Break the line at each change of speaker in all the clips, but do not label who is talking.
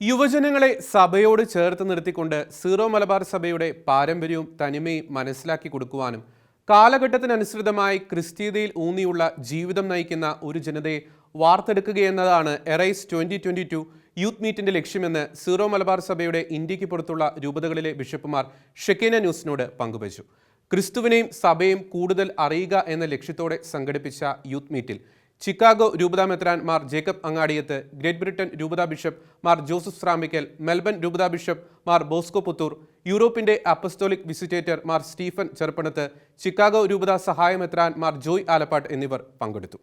യുവജനങ്ങളെ സഭയോട് ചേർത്ത് നിർത്തിക്കൊണ്ട് സീറോ മലബാർ സഭയുടെ പാരമ്പര്യവും തനിമയും മനസ്സിലാക്കി കൊടുക്കുവാനും കാലഘട്ടത്തിനനുസൃതമായി ക്രിസ്തീയതയിൽ ഊന്നിയുള്ള ജീവിതം നയിക്കുന്ന ഒരു ജനതയെ വാർത്തെടുക്കുകയെന്നതാണ് arise twenty twenty two youth മീറ്റിന്റെ ലക്ഷ്യമെന്ന് സീറോ മലബാർ സഭയുടെ ഇന്ത്യയ്ക്ക് പുറത്തുള്ള രൂപതകളിലെ ബിഷപ്പുമാർ ഷെക്കേന ന്യൂസിനോട് പങ്കുവച്ചു. ക്രിസ്തുവിനെയും സഭയും കൂടുതൽ അറിയുക എന്ന ലക്ഷ്യത്തോടെ സംഘടിപ്പിച്ച യൂത്ത് മീറ്റിൽ ചിക്കാഗോ രൂപതാ മെത്രാൻ Mar Jacob Angadiath great Britain രൂപതാ bishop Mar Joseph Srampickal Melbourne രൂപതാ ബിഷപ്പ് മാർ ബോസ്കോ പുത്തൂർ യൂറോപ്പിന്റെ apostolic visitator Mar Stephen Chirappanath Chicago രൂപതാ സഹായ മെത്രാൻ മാർ ജോയ് ആലപ്പാട്ട് എന്നിവർ പങ്കെടുത്തു.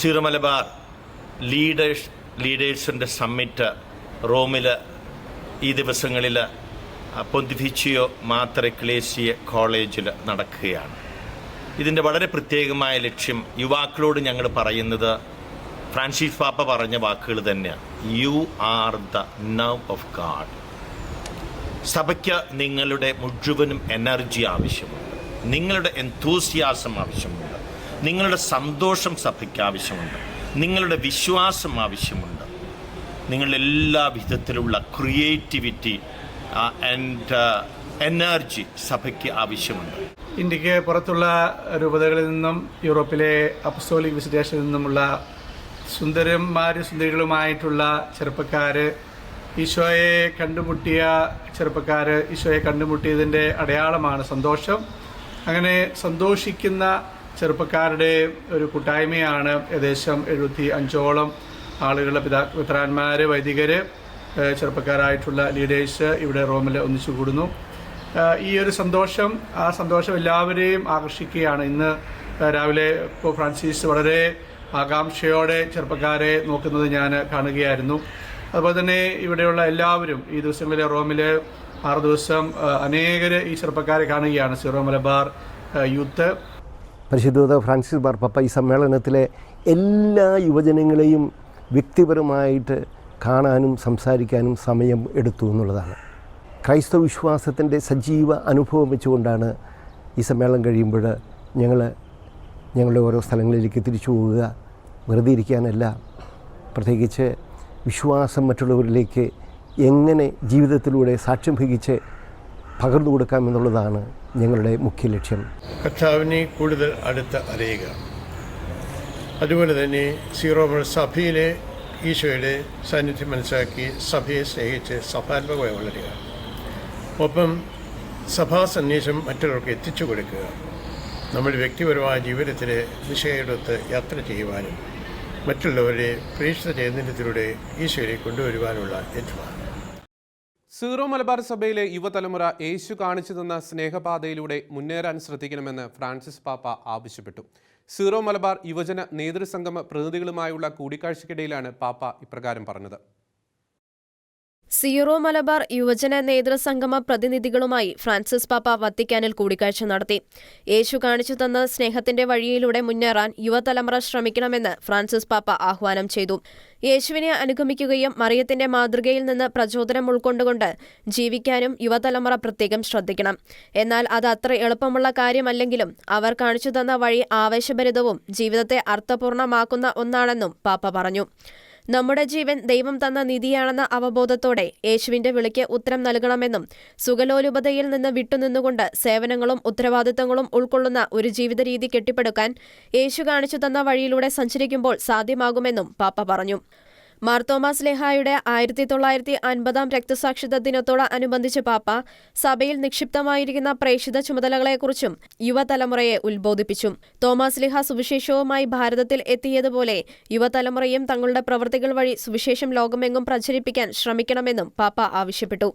സിറമലബാർ ലീഡേഴ്സ് ലീഡേഴ്സിന്റെ സമ്മിറ്റ് റോമിൽ ഈ ദിവസങ്ങളിൽ പൊന്തിഫിച്ചിയോ മാത്ര ക്ലേശിയ കോളേജിൽ നടക്കുകയാണ്. ഇതിന്റെ വളരെ പ്രത്യേകമായ ലക്ഷ്യം യുവാക്കളോട് ഞങ്ങൾ പറയുന്നത് ഫ്രാൻസിസ് പാപ്പ പറഞ്ഞ വാക്കുകൾ തന്നെയാണ്. You are the now of God സഭയ്ക്ക് നിങ്ങളുടെ മുഴുവനും എനർജി ആവശ്യമുണ്ട്. നിങ്ങളുടെ എന്തൂസിയാസം ആവശ്യമുണ്ട്. നിങ്ങളുടെ സന്തോഷം സഭയ്ക്ക് ആവശ്യമുണ്ട്. നിങ്ങളുടെ വിശ്വാസം ആവശ്യമുണ്ട്. നിങ്ങളുടെ എല്ലാ വിധത്തിലുള്ള ക്രിയേറ്റിവിറ്റി ആൻഡ് എനർജി സഭയ്ക്ക് ആവശ്യമുണ്ട്.
ഇന്ത്യയ്ക്ക് പുറത്തുള്ള രൂപതകളിൽ നിന്നും യൂറോപ്പിലെ അപ്പസ്തോലിക് വിസിറ്റേഷനിൽ നിന്നുമുള്ള സുന്ദരന്മാരും സുന്ദരികളുമായിട്ടുള്ള ചെറുപ്പക്കാർ ഈശോയെ കണ്ടുമുട്ടിയ ചെറുപ്പക്കാർ ഈശോയെ കണ്ടുമുട്ടിയതിന്റെ അടയാളമാണ് സന്തോഷം. അങ്ങനെ സന്തോഷിക്കുന്ന ചെറുപ്പക്കാരുടെ ഒരു കൂട്ടായ്മയാണ് ഏകദേശം എഴുപത്തി അഞ്ചോളം ആളുകളുടെ പിതാ പിത്രാന്മാർ വൈദികർ ചെറുപ്പക്കാരായിട്ടുള്ള ലീഡേഴ്സ് ഇവിടെ റോമിൽ ഒന്നിച്ചു കൂടുന്നു. ഈ ഒരു സന്തോഷം ആ സന്തോഷം എല്ലാവരെയും ആകർഷിക്കുകയാണ്. ഇന്ന് രാവിലെ ഇപ്പോൾ ഫ്രാൻസിസ് വളരെ ആകാംക്ഷയോടെ ചെറുപ്പക്കാരെ നോക്കുന്നത് ഞാൻ കാണുകയായിരുന്നു. അതുപോലെ തന്നെ ഇവിടെയുള്ള എല്ലാവരും ഈ ദിവസങ്ങളിൽ റോമിൽ ആറു ദിവസം അനേകർ ഈ ചെറുപ്പക്കാരെ കാണുകയാണ്. സിറോ മലബാർ യൂത്ത്.
പരിശുദ്ധ ഫ്രാൻസിസ് മാർപ്പപ്പ ഈ സമ്മേളനത്തിലെ എല്ലാ യുവജനങ്ങളെയും വ്യക്തിപരമായിട്ട് കാണാനും സംസാരിക്കാനും സമയം എടുത്തു എന്നുള്ളതാണ്. ക്രൈസ്തവ വിശ്വാസത്തിന്റെ സജീവ അനുഭവം വെച്ചുകൊണ്ടാണ് ഈ സമ്മേളനം കഴിയുമ്പോൾ ഞങ്ങൾ ഞങ്ങളുടെ ഓരോ സ്ഥലങ്ങളിലേക്ക് തിരിച്ചു പോവുക. വെറുതെ ഇരിക്കാനല്ല. പ്രത്യേകിച്ച് വിശ്വാസം മറ്റുള്ളവരിലേക്ക് എങ്ങനെ ജീവിതത്തിലൂടെ സാക്ഷ്യം ഭഹിച്ച് പകർന്നു കൊടുക്കാമെന്നുള്ളതാണ് ഞങ്ങളുടെ മുഖ്യ ലക്ഷ്യം.
കർത്താവിനെ കൂടുതൽ അടുത്ത് അറിയുക. അതുപോലെ തന്നെ സീറോ സഭയിലെ ഈശോയുടെ സാന്നിധ്യം മനസ്സിലാക്കി സഭയെ സ്നേഹിച്ച് സഭാത്മകമായി വളരുക ഒപ്പം സഭാ സന്ദേശം മറ്റുള്ളവർക്ക് എത്തിച്ചു കൊടുക്കുക. നമ്മുടെ വ്യക്തിപരമായ ജീവിതത്തിൽ ദിശയെടുത്ത് യാത്ര ചെയ്യുവാനും മറ്റുള്ളവരെ പ്രേക്ഷിത ചൈതന്യത്തിലൂടെ ഈശോയെ കൊണ്ടുവരുവാനുള്ള യജ്ഞമാണ്.
സീറോ മലബാർ സഭയിലെ യുവതലമുറ യേശു കാണിച്ചു തന്ന സ്നേഹപാതയിലൂടെ മുന്നേറാൻ ശ്രദ്ധിക്കണമെന്ന് ഫ്രാൻസിസ് പാപ്പ ആവശ്യപ്പെട്ടു. സീറോ മലബാർ യുവജന നേതൃസംഗമ പ്രതിനിധികളുമായുള്ള കൂടിക്കാഴ്ചയ്ക്കിടയിലാണ് പാപ്പ ഇപ്രകാരം പറഞ്ഞത്.
സീറോ മലബാർ യുവജന നേതൃസംഗമ പ്രതിനിധികളുമായി ഫ്രാൻസിസ് പാപ്പ വത്തിക്കാനിൽ കൂടിക്കാഴ്ച നടത്തി. യേശു കാണിച്ചു തന്ന സ്നേഹത്തിന്റെ വഴിയിലൂടെ മുന്നേറാൻ യുവതലമുറ ശ്രമിക്കണമെന്ന് ഫ്രാൻസിസ് പാപ്പ ആഹ്വാനം ചെയ്തു. യേശുവിനെ അനുഗമിക്കുകയും മറിയത്തിന്റെ മാതൃകയിൽ നിന്ന് പ്രചോദനം ഉൾക്കൊണ്ടുകൊണ്ട് ജീവിക്കാനും യുവതലമുറ പ്രത്യേകം ശ്രദ്ധിക്കണം. എന്നാൽ അത് അത്ര എളുപ്പമുള്ള കാര്യമല്ലെങ്കിലും അവർ കാണിച്ചു തന്ന വഴി ആവേശഭരിതവും ജീവിതത്തെ അർത്ഥപൂർണമാക്കുന്ന ഒന്നാണെന്നും പാപ്പ പറഞ്ഞു. നമ്മുടെ ജീവൻ ദൈവം തന്ന നിധിയാണെന്ന അവബോധത്തോടെ യേശുവിന്റെ വിളിക്ക് ഉത്തരം നൽകണമെന്നും സുഖലോലുപതയിൽ നിന്ന് വിട്ടുനിന്നുകൊണ്ട് സേവനങ്ങളും ഉത്തരവാദിത്തങ്ങളും ഉൾക്കൊള്ളുന്ന ഒരു ജീവിത രീതി കെട്ടിപ്പടുക്കാൻ യേശു കാണിച്ചു തന്ന വഴിയിലൂടെ സഞ്ചരിക്കുമ്പോൾ സാധ്യമാകുമെന്നും പാപ്പ പറഞ്ഞു. മാർ തോമസ് ലെഹായുടെ ആയിരത്തി തൊള്ളായിരത്തി അൻപതാം രക്തസാക്ഷിത ദിനത്തോടനുബന്ധിച്ച് പാപ്പ സഭയിൽ നിക്ഷിപ്തമായിരിക്കുന്ന പ്രേക്ഷിത ചുമതലകളെക്കുറിച്ചും യുവതലമുറയെ ഉത്ബോധിപ്പിച്ചു. തോമസ് ലിഹ സുവിശേഷവുമായി ഭാരതത്തിൽ എത്തിയതുപോലെ യുവതലമുറയും തങ്ങളുടെ പ്രവൃത്തികൾ വഴി സുവിശേഷം ലോകമെങ്ങും പ്രചരിപ്പിക്കാൻ ശ്രമിക്കണമെന്നും പാപ്പ ആവശ്യപ്പെട്ടു.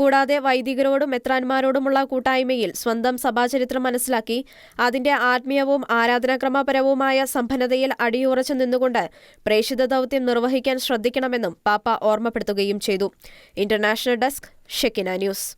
കൂടാതെ വൈദികരോടും മെത്രാന്മാരോടുമുള്ള കൂട്ടായ്മയിൽ സ്വന്തം സഭാചരിത്രം മനസ്സിലാക്കി അതിന്റെ ആത്മീയവും ആരാധനാക്രമപരവുമായ സമ്പന്നതയിൽ അടിയുറച്ചു നിന്നുകൊണ്ട് പ്രേക്ഷിത ദൗത്യം നിർവഹിക്കാൻ ശ്രദ്ധിക്കണമെന്നും പാപ്പ ഓർമ്മപ്പെടുത്തുകയും ചെയ്തു. International desk Shekinah news.